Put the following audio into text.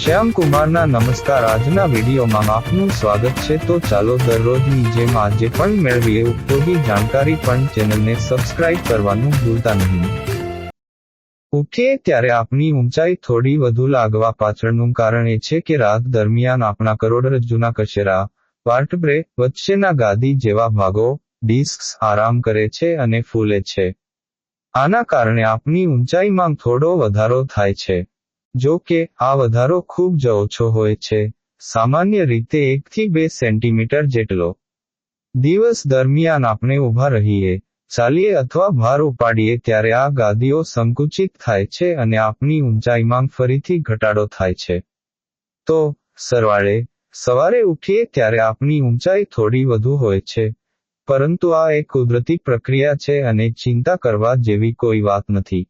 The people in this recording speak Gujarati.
શ્યામ કુમારના નમસ્કાર. આજના વિડીયોમાં આપનું સ્વાગત છે. તો ચાલો દરરોજની જેમ આજે પણ મેળવીએ. ઉપયોગી જાણકારી પણ ચેનલને સબસ્ક્રાઇબ કરવાનું ભૂલતા નહીં. ઉઠીએ ત્યારે આપની ઊંચાઈ થોડી વધુ લાગવા પાછળનું કારણ એ છે કે રાત દરમિયાન આપણા કરોડરજ્જુના કશેરા પાર્ટબ્રે વચ્ચેના ગાદી જેવા ભાગો, ડિસ્ક્સ આરામ કરે છે અને ફૂલે છે. આના કારણે આપની ઊંચાઈમાં થોડો વધારો થાય છે. જો કે, આ વધારો ખૂબ જ ઓછો હોય છે. સામાન્ય રીતે એકથી બે સેન્ટીમીટર જેટલો. દિવસ દરમિયાન આપણે ઊભા રહીએ, ચાલીએ અથવા ભાર ઉપાડીએ ત્યારે આ ગાદીઓ સંકુચિત થાય છે અને આપની ઊંચાઈમાં ફરીથી ઘટાડો થાય છે. તો, સરવાળે, સવારે ઉઠીએ ત્યારે આપની ઊંચાઈ થોડી વધુ હોય છે. પરંતુ આ એક કુદરતી પ્રક્રિયા છે અને ચિંતા કરવા જેવી કોઈ વાત નથી.